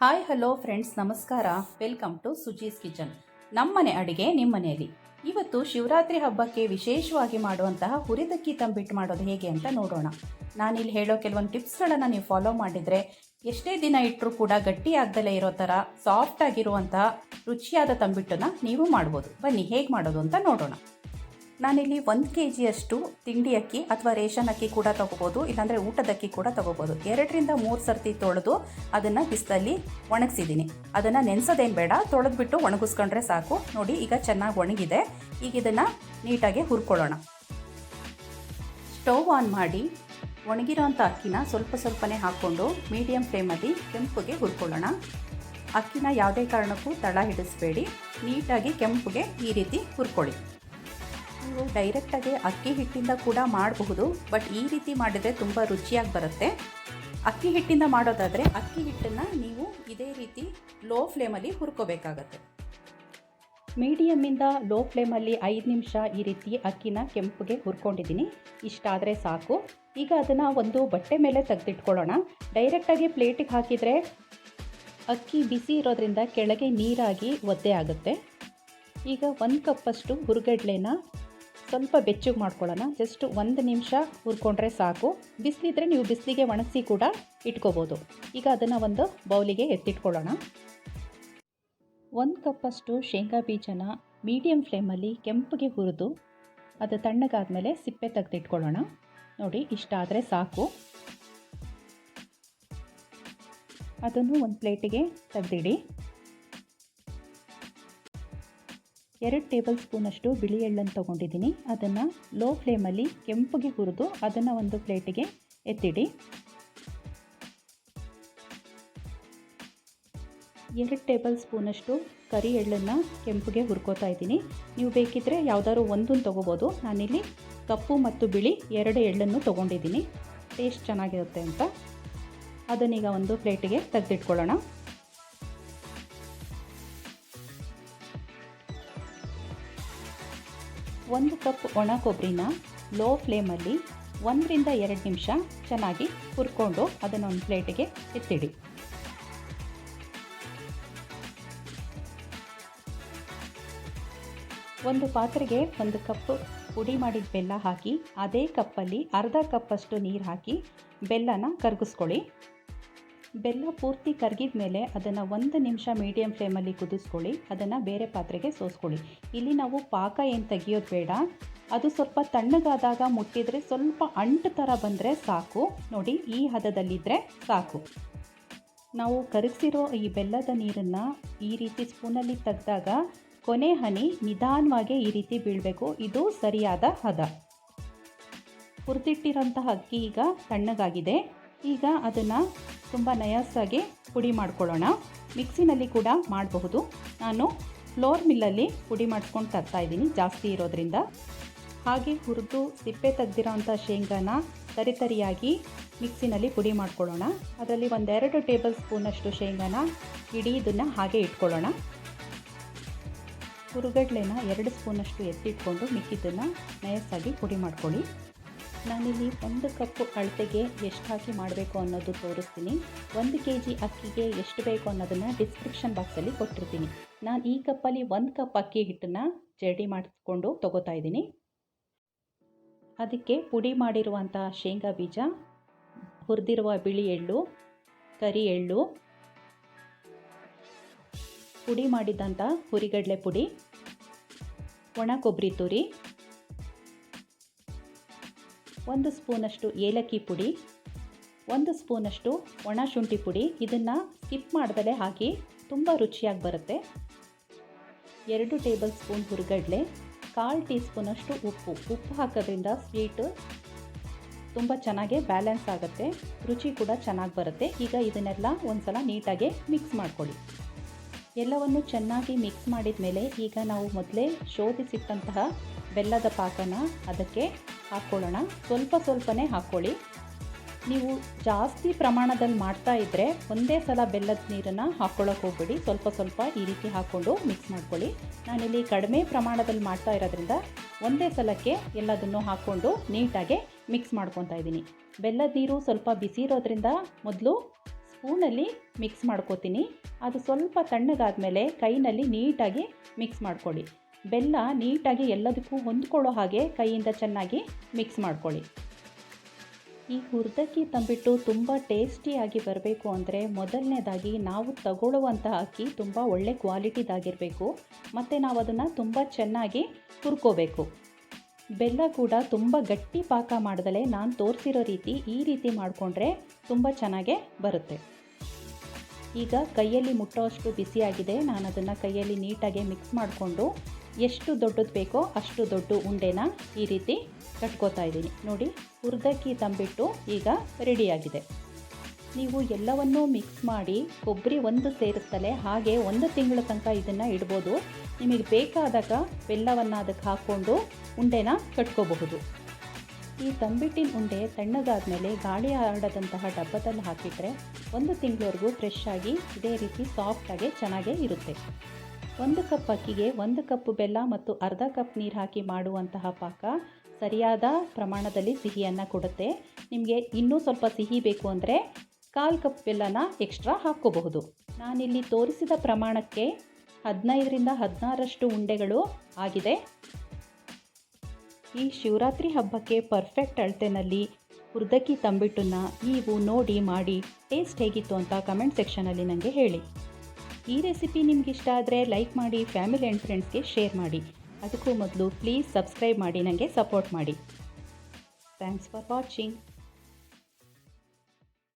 Hi hello friends ನಮಸ್ಕಾರ. Welcome to Suji's kitchen ನಮ್ಮನೆ ಅಡುಗೆ ನಿಮ್ಮನೆಯಲ್ಲಿ. ಇವತ್ತು ಶಿವರಾತ್ರಿ ಹಬ್ಬಕ್ಕೆ ವಿಶೇಷವಾಗಿ ಮಾಡುವಂತಹ ಹುರಿದಕ್ಕಿ ತಂಬಿಟ್ಟು ಮಾಡೋದು ಹೇಗೆ ಅಂತ ನೋಡೋಣ. ನಾನಿಲ್ಲಿ ಹೇಳೋ ಕೆಲವೊಂದು ಟಿಪ್ಸ್ಗಳನ್ನು ನೀವು ಫಾಲೋ ಮಾಡಿದರೆ ಎಷ್ಟೇ ದಿನ ಇಟ್ಟರೂ ಕೂಡ ಗಟ್ಟಿ ಇರೋ ಥರ ಸಾಫ್ಟ್ ಆಗಿರುವಂತಹ ರುಚಿಯಾದ ತಂಬಿಟ್ಟನ್ನು ನೀವು ಮಾಡ್ಬೋದು. ಬನ್ನಿ, ಹೇಗೆ ಮಾಡೋದು ಅಂತ ನೋಡೋಣ. ನಾನಿಲ್ಲಿ ಒಂದು ಕೆ ಜಿಯಷ್ಟು ತಿಂಡಿ ಅಕ್ಕಿ ಅಥವಾ ರೇಷನ್ ಅಕ್ಕಿ ಕೂಡ ತೊಗೋಬೋದು, ಇಲ್ಲಾಂದರೆ ಊಟದ ಅಕ್ಕಿ ಕೂಡ ತೊಗೋಬೋದು. ಎರಡರಿಂದ ಮೂರು ಸರ್ತಿ ತೊಳೆದು ಅದನ್ನು ಬಿಸಿಲಲ್ಲಿ ಒಣಗಿಸಿದ್ದೀನಿ ಅದನ್ನು ನೆನೆಸೋದೇನು ಬೇಡ, ತೊಳೆದ್ಬಿಟ್ಟು ಒಣಗಿಸ್ಕೊಂಡ್ರೆ ಸಾಕು. ನೋಡಿ, ಈಗ ಚೆನ್ನಾಗಿ ಒಣಗಿದೆ. ಈಗ ಇದನ್ನು ನೀಟಾಗಿ ಹುರ್ಕೊಳ್ಳೋಣ. ಸ್ಟವ್ ಆನ್ ಮಾಡಿ ಒಣಗಿರೋಂಥ ಅಕ್ಕಿನ ಸ್ವಲ್ಪ ಸ್ವಲ್ಪನೇ ಹಾಕ್ಕೊಂಡು ಮೀಡಿಯಮ್ ಫ್ಲೇಮಲ್ಲಿ ಕೆಂಪುಗೆ ಹುರ್ಕೊಳ್ಳೋಣ. ಅಕ್ಕಿನ ಯಾವುದೇ ಕಾರಣಕ್ಕೂ ತಳ ಹಿಡಿಸ್ಬೇಡಿ. ನೀಟಾಗಿ ಕೆಂಪುಗೆ ಈ ರೀತಿ ಹುರ್ಕೊಳ್ಳಿ. ನೀವು ಡೈರೆಕ್ಟಾಗಿ ಅಕ್ಕಿ ಹಿಟ್ಟಿಂದ ಕೂಡ ಮಾಡಬಹುದು ಬಟ್ ಈ ರೀತಿ ಮಾಡಿದರೆ ತುಂಬ ರುಚಿಯಾಗಿ ಬರುತ್ತೆ. ಅಕ್ಕಿ ಹಿಟ್ಟಿಂದ ಮಾಡೋದಾದರೆ ಅಕ್ಕಿ ಹಿಟ್ಟನ್ನು ನೀವು ಇದೇ ರೀತಿ ಲೋ ಫ್ಲೇಮಲ್ಲಿ ಹುರ್ಕೋಬೇಕಾಗತ್ತೆ. ಮೀಡಿಯಮ್ಮಿಂದ ಲೋ ಫ್ಲೇಮಲ್ಲಿ ಐದು ನಿಮಿಷ ಈ ರೀತಿ ಅಕ್ಕಿನ ಕೆಂಪುಗೆ ಹುರ್ಕೊಂಡಿದ್ದೀನಿ. ಇಷ್ಟಾದರೆ ಸಾಕು. ಈಗ ಅದನ್ನು ಒಂದು ಬಟ್ಟೆ ಮೇಲೆ ತೆಗೆದಿಟ್ಕೊಳ್ಳೋಣ. ಡೈರೆಕ್ಟಾಗಿ ಪ್ಲೇಟಿಗೆ ಹಾಕಿದರೆ ಅಕ್ಕಿ ಬಿಸಿ ಇರೋದ್ರಿಂದ ಕೆಳಗೆ ನೀರಾಗಿ ಒದ್ದೆ ಆಗುತ್ತೆ. ಈಗ ಒಂದು ಕಪ್ಪಷ್ಟು ಹುರುಗಡ್ಲೆನ ಸ್ವಲ್ಪ ಬೆಚ್ಚಗೆ ಮಾಡ್ಕೊಳ್ಳೋಣ. ಜಸ್ಟ್ ಒಂದು ನಿಮಿಷ ಹುರ್ಕೊಂಡ್ರೆ ಸಾಕು. ಬಿಸಿಲಿದ್ರೆ ನೀವು ಬಿಸಿಲಿಗೆ ಒಣಗಿಸಿ ಕೂಡ ಇಟ್ಕೋಬೋದು. ಈಗ ಅದನ್ನು ಒಂದು ಬೌಲಿಗೆ ಎತ್ತಿಟ್ಕೊಳ್ಳೋಣ. ಒಂದು ಕಪ್ಪಷ್ಟು ಶೇಂಗಾ ಬೀಜನ ಮೀಡಿಯಮ್ ಫ್ಲೇಮಲ್ಲಿ ಕೆಂಪಗೆ ಹುರಿದು ಅದು ತಣ್ಣಗಾದ್ಮೇಲೆ ಸಿಪ್ಪೆ ತೆಗೆದಿಟ್ಕೊಳ್ಳೋಣ. ನೋಡಿ ಇಷ್ಟ ಆದರೆ ಸಾಕು. ಅದನ್ನು ಒಂದು ಪ್ಲೇಟಿಗೆ ತೆಗೆದಿಡಿ. ಎರಡು ಟೇಬಲ್ ಸ್ಪೂನಷ್ಟು ಬಿಳಿ ಎಳ್ಳನ್ನು ತೊಗೊಂಡಿದ್ದೀನಿ. ಅದನ್ನು ಲೋ ಫ್ಲೇಮಲ್ಲಿ ಕೆಂಪಗೆ ಹುರಿದು ಅದನ್ನು ಒಂದು ಪ್ಲೇಟಿಗೆ ಎತ್ತಿಡಿ. ಎರಡು ಟೇಬಲ್ ಸ್ಪೂನಷ್ಟು ಕರಿ ಎಳ್ಳನ್ನು ಕೆಂಪಗೆ ಹುರ್ಕೋತಾ ಇದ್ದೀನಿ. ನೀವು ಬೇಕಿದ್ದರೆ ಯಾವುದಾದ್ರು ಒಂದನ್ನು ತೊಗೋಬೋದು. ನಾನಿಲ್ಲಿ ಕಪ್ಪು ಮತ್ತು ಬಿಳಿ ಎರಡು ಎಳ್ಳನ್ನು ತೊಗೊಂಡಿದ್ದೀನಿ. ಟೇಸ್ಟ್ ಚೆನ್ನಾಗಿರುತ್ತೆ ಅಂತ. ಅದನ್ನೀಗ ಒಂದು ಪ್ಲೇಟಿಗೆ ತೆಗೆದಿಟ್ಕೊಳ್ಳೋಣ. ಒಂದು ಕಪ್ ಒಣ ಕೊಬ್ಬರಿನ ಲೋ ಫ್ಲೇಮಲ್ಲಿ ಒಂದರಿಂದ ಎರಡು ನಿಮಿಷ ಚೆನ್ನಾಗಿ ಹುರ್ಕೊಂಡು ಅದನ್ನು ಒಂದು ಪ್ಲೇಟಿಗೆ ಎತ್ತಿಡಿ. ಒಂದು ಪಾತ್ರೆಗೆ ಒಂದು ಕಪ್ ಪುಡಿ ಮಾಡಿದ ಬೆಲ್ಲ ಹಾಕಿ, ಅದೇ ಕಪ್ಪಲ್ಲಿ ಅರ್ಧ ಕಪ್ಪಷ್ಟು ನೀರು ಹಾಕಿ ಬೆಲ್ಲನ ಕರಗಿಸ್ಕೊಳ್ಳಿ. ಬೆಲ್ಲ ಪೂರ್ತಿ ಕರಗಿದ ಮೇಲೆ ಅದನ್ನು ಒಂದು ನಿಮಿಷ ಮೀಡಿಯಮ್ ಫ್ಲೇಮಲ್ಲಿ ಕುದಿಸ್ಕೊಳ್ಳಿ. ಅದನ್ನು ಬೇರೆ ಪಾತ್ರೆಗೆ ಸೋಸ್ಕೊಳ್ಳಿ. ಇಲ್ಲಿ ನಾವು ಪಾಕ ಏನು ತೆಗಿಯೋದು ಬೇಡ. ಅದು ಸ್ವಲ್ಪ ತಣ್ಣಗಾದಾಗ ಮುಟ್ಟಿದರೆ ಸ್ವಲ್ಪ ಅಂಟು ಥರ ಬಂದರೆ ಸಾಕು. ನೋಡಿ, ಈ ಹದದಲ್ಲಿದ್ದರೆ ಸಾಕು. ನಾವು ಕರಗಿಸಿರೋ ಈ ಬೆಲ್ಲದ ನೀರನ್ನು ಈ ರೀತಿ ಸ್ಪೂನಲ್ಲಿ ತೆಗೆದಾಗ ಕೊನೆ ಹನಿ ನಿಧಾನವಾಗಿ ಈ ರೀತಿ ಬೀಳಬೇಕು. ಇದು ಸರಿಯಾದ ಹದ. ಹುರಿದಿಟ್ಟಿರೋಂತಹ ಅಕ್ಕಿ ಈಗ ತಣ್ಣಗಾಗಿದೆ. ಈಗ ಅದನ್ನು ತುಂಬ ನಯಾಸಾಗಿ ಪುಡಿ ಮಾಡ್ಕೊಳ್ಳೋಣ. ಮಿಕ್ಸಿನಲ್ಲಿ ಕೂಡ ಮಾಡಬಹುದು. ನಾನು ಫ್ಲೋರ್ ಮಿಲ್ಲಲ್ಲಿ ಪುಡಿ ಮಾಡ್ಕೊಂಡು ತರ್ತಾ ಇದ್ದೀನಿ ಜಾಸ್ತಿ ಇರೋದ್ರಿಂದ. ಹಾಗೆ ಹುರಿದು ಸಿಪ್ಪೆ ತೆಗ್ದಿರೋಂಥ ಶೇಂಗಾನ ತರಿತರಿಯಾಗಿ ಮಿಕ್ಸಿನಲ್ಲಿ ಪುಡಿ ಮಾಡ್ಕೊಳ್ಳೋಣ. ಅದರಲ್ಲಿ ಒಂದೆರಡು ಟೇಬಲ್ ಸ್ಪೂನಷ್ಟು ಶೇಂಗಾನ ಇಡೀ ಇದನ್ನು ಹಾಗೆ ಇಟ್ಕೊಳ್ಳೋಣ. ಹುರುಗಡ್ಲೆನ ಎರಡು ಸ್ಪೂನಷ್ಟು ಎತ್ತಿಟ್ಕೊಂಡು ಮಿಕ್ಕಿದ್ದನ್ನು ನಯಸ್ಸಾಗಿ ಪುಡಿ ಮಾಡ್ಕೊಳ್ಳಿ. ನಾನಿಲ್ಲಿ ಒಂದು ಕಪ್ಪು ಅಳತೆಗೆ ಎಷ್ಟು ಹಾಕಿ ಮಾಡಬೇಕು ಅನ್ನೋದು ತೋರಿಸ್ತೀನಿ. ಒಂದು ಕೆ ಜಿ ಅಕ್ಕಿಗೆ ಎಷ್ಟು ಬೇಕು ಅನ್ನೋದನ್ನು ಡಿಸ್ಕ್ರಿಪ್ಷನ್ ಬಾಕ್ಸಲ್ಲಿ ಕೊಟ್ಟಿರ್ತೀನಿ. ನಾನು ಈ ಕಪ್ಪಲ್ಲಿ ಒಂದು ಕಪ್ ಅಕ್ಕಿ ಹಿಟ್ಟನ್ನು ಜಡಿ ಮಾಡಿಸ್ಕೊಂಡು ತೊಗೋತಾ ಇದ್ದೀನಿ. ಅದಕ್ಕೆ ಪುಡಿ ಮಾಡಿರುವಂಥ ಶೇಂಗಾ ಬೀಜ, ಹುರಿದಿರುವ ಬಿಳಿ ಎಳ್ಳು, ಕರಿ ಎಳ್ಳು, ಪುಡಿ ಮಾಡಿದಂಥ ಹುರಿಗಡಲೆ ಪುಡಿ, ಒಣ ಕೊಬ್ಬರಿ ತುರಿ ಒಂದು ಸ್ಪೂನಷ್ಟು ಏಲಕ್ಕಿ ಪುಡಿ, ಒಂದು ಸ್ಪೂನಷ್ಟು ಒಣ ಶುಂಠಿ ಪುಡಿ. ಇದನ್ನು ಸ್ಕಿಪ್ ಮಾಡಿದಲೆ ಹಾಕಿ ತುಂಬ ರುಚಿಯಾಗಿ ಬರುತ್ತೆ. ಎರಡು ಟೇಬಲ್ ಸ್ಪೂನ್ ಹುರುಗಡಲೆ, ಕಾಲು ಟೀ ಸ್ಪೂನಷ್ಟು ಉಪ್ಪು. ಉಪ್ಪು ಹಾಕೋದ್ರಿಂದ ಸ್ವೀಟು ತುಂಬ ಚೆನ್ನಾಗಿ ಬ್ಯಾಲೆನ್ಸ್ ಆಗುತ್ತೆ. ರುಚಿ ಕೂಡ ಚೆನ್ನಾಗಿ ಬರುತ್ತೆ. ಈಗ ಇದನ್ನೆಲ್ಲ ಒಂದು ಸಲ ನೀಟಾಗಿ ಮಿಕ್ಸ್ ಮಾಡ್ಕೊಳ್ಳಿ. ಎಲ್ಲವನ್ನು ಚೆನ್ನಾಗಿ ಮಿಕ್ಸ್ ಮಾಡಿದ ಮೇಲೆ ಈಗ ನಾವು ಮೊದಲೇ ಶೋಧಿಸಿಟ್ಟಂತಹ ಬೆಲ್ಲದ ಪಾಕನ ಅದಕ್ಕೆ ಹಾಕ್ಕೊಳ್ಳೋಣ ಸ್ವಲ್ಪ ಸ್ವಲ್ಪನೇ ಹಾಕ್ಕೊಳ್ಳಿ ನೀವು ಜಾಸ್ತಿ ಪ್ರಮಾಣದಲ್ಲಿ ಮಾಡ್ತಾ ಇದ್ದರೆ ಒಂದೇ ಸಲ ಬೆಲ್ಲದ ನೀರನ್ನು ಹಾಕ್ಕೊಳ್ಳೋಕೆ ಹೋಗ್ಬೇಡಿ. ಸ್ವಲ್ಪ ಸ್ವಲ್ಪ ಈ ರೀತಿ ಹಾಕ್ಕೊಂಡು ಮಿಕ್ಸ್ ಮಾಡ್ಕೊಳ್ಳಿ. ನಾನಿಲ್ಲಿ ಕಡಿಮೆ ಪ್ರಮಾಣದಲ್ಲಿ ಮಾಡ್ತಾ ಇರೋದ್ರಿಂದ ಒಂದೇ ಸಲಕ್ಕೆ ಎಲ್ಲದನ್ನು ಹಾಕ್ಕೊಂಡು ನೀಟಾಗಿ ಮಿಕ್ಸ್ ಮಾಡ್ಕೊತಾ ಇದ್ದೀನಿ. ಬೆಲ್ಲದ ನೀರು ಸ್ವಲ್ಪ ಬಿಸಿ ಇರೋದ್ರಿಂದ ಮೊದಲು ಸ್ಪೂನಲ್ಲಿ ಮಿಕ್ಸ್ ಮಾಡ್ಕೋತೀನಿ. ಅದು ಸ್ವಲ್ಪ ತಣ್ಣಗಾದ್ಮೇಲೆ ಕೈನಲ್ಲಿ ನೀಟಾಗಿ ಮಿಕ್ಸ್ ಮಾಡ್ಕೊಳ್ಳಿ. ಬೆಲ್ಲ ನೀಟಾಗಿ ಎಲ್ಲದಕ್ಕೂ ಹೊಂದ್ಕೊಳ್ಳೋ ಹಾಗೆ ಕೈಯಿಂದ ಚೆನ್ನಾಗಿ ಮಿಕ್ಸ್ ಮಾಡ್ಕೊಳ್ಳಿ. ಈ ಹುರ್ದಕ್ಕಿ ತಂಬಿಟ್ಟು ತುಂಬ ಟೇಸ್ಟಿಯಾಗಿ ಬರಬೇಕು ಅಂದರೆ ಮೊದಲನೇದಾಗಿ ನಾವು ತಗೊಳ್ಳುವಂತಹ ಅಕ್ಕಿ ತುಂಬ ಒಳ್ಳೆ ಕ್ವಾಲಿಟಿದಾಗಿರಬೇಕು ಮತ್ತು ನಾವು ಅದನ್ನು ತುಂಬ ಚೆನ್ನಾಗಿ ಹುರ್ಕೋಬೇಕು. ಬೆಲ್ಲ ಕೂಡ ತುಂಬ ಗಟ್ಟಿ ಪಾಕ ಮಾಡ್ದಲೇ ನಾನು ತೋರಿಸಿರೋ ರೀತಿ ಈ ರೀತಿ ಮಾಡಿಕೊಂಡ್ರೆ ತುಂಬ ಚೆನ್ನಾಗೇ ಬರುತ್ತೆ. ಈಗ ಕೈಯಲ್ಲಿ ಮುಟ್ಟೋಷ್ಟು ಬಿಸಿಯಾಗಿದೆ. ನಾನು ಅದನ್ನು ಕೈಯಲ್ಲಿ ನೀಟಾಗಿ ಮಿಕ್ಸ್ ಮಾಡಿಕೊಂಡು ಎಷ್ಟು ದೊಡ್ಡದು ಬೇಕೋ ಅಷ್ಟು ದೊಡ್ಡ ಉಂಡೆನ ಈ ರೀತಿ ಕಟ್ಕೋತಾ ಇದ್ದೀನಿ. ನೋಡಿ ಹುರಿದಕ್ಕಿ ತಂಬಿಟ್ಟು ಈಗ ರೆಡಿಯಾಗಿದೆ. ನೀವು ಎಲ್ಲವನ್ನೂ ಮಿಕ್ಸ್ ಮಾಡಿ ಕೊಬ್ಬರಿ ಒಂದು ಸೇರಿಸ್ತಲೇ ಹಾಗೆ ಒಂದು ತಿಂಗಳ ತನಕ ಇದನ್ನು ಇಡ್ಬೋದು. ನಿಮಗೆ ಬೇಕಾದಾಗ ಬೆಲ್ಲವನ್ನು ಅದಕ್ಕೆ ಹಾಕ್ಕೊಂಡು ಉಂಡೆನ ಕಟ್ಕೋಬಹುದು. ಈ ತಂಬಿಟ್ಟಿನ ಉಂಡೆ ತಣ್ಣಗಾದ್ಮೇಲೆ ಗಾಳಿ ಆಡದಂತಹ ಡಬ್ಬದಲ್ಲಿ ಹಾಕಿದರೆ ಒಂದು ತಿಂಗಳವರೆಗೂ ಫ್ರೆಶ್ ಆಗಿ ಇದೇ ರೀತಿ ಸಾಫ್ಟಾಗಿ ಚೆನ್ನಾಗೇ ಇರುತ್ತೆ. ಒಂದು ಕಪ್ ಅಕ್ಕಿಗೆ ಒಂದು ಕಪ್ ಬೆಲ್ಲ ಮತ್ತು ಅರ್ಧ ಕಪ್ ನೀರು ಹಾಕಿ ಮಾಡುವಂತಹ ಪಾಕ ಸರಿಯಾದ ಪ್ರಮಾಣದಲ್ಲಿ ಸಿಹಿಯನ್ನು ಕೊಡುತ್ತೆ. ನಿಮಗೆ ಇನ್ನೂ ಸ್ವಲ್ಪ ಸಿಹಿ ಬೇಕು ಅಂದರೆ ಕಾಲು ಕಪ್ ಬೆಲ್ಲನ ಎಕ್ಸ್ಟ್ರಾ ಹಾಕ್ಕೋಬಹುದು. ನಾನಿಲ್ಲಿ ತೋರಿಸಿದ ಪ್ರಮಾಣಕ್ಕೆ ಹದಿನೈದರಿಂದ ಹದಿನಾರಷ್ಟು ಉಂಡೆಗಳು ಆಗಿದೆ. ಈ ಶಿವರಾತ್ರಿ ಹಬ್ಬಕ್ಕೆ ಪರ್ಫೆಕ್ಟ್ ಅಳತೆನಲ್ಲಿ ಹುರ್ದಕ್ಕಿ ತಂಬಿಟ್ಟನ್ನು ನೀವು ನೋಡಿ ಮಾಡಿ, ಟೇಸ್ಟ್ ಹೇಗಿತ್ತು ಅಂತ ಕಮೆಂಟ್ ಸೆಕ್ಷನಲ್ಲಿ ನನಗೆ ಹೇಳಿ. ಈ ರೆಸಿಪಿ ನಿಮ್ಗೆ ಇಷ್ಟ ಆದರೆ ಲೈಕ್ ಮಾಡಿ, ಫ್ಯಾಮಿಲಿ ಆ್ಯಂಡ್ ಫ್ರೆಂಡ್ಸ್ಗೆ ಶೇರ್ ಮಾಡಿ. ಅದಕ್ಕೂ ಮೊದಲು ಪ್ಲೀಸ್ ಸಬ್ಸ್ಕ್ರೈಬ್ ಮಾಡಿ ನನಗೆ ಸಪೋರ್ಟ್ ಮಾಡಿ. Thanks for watching.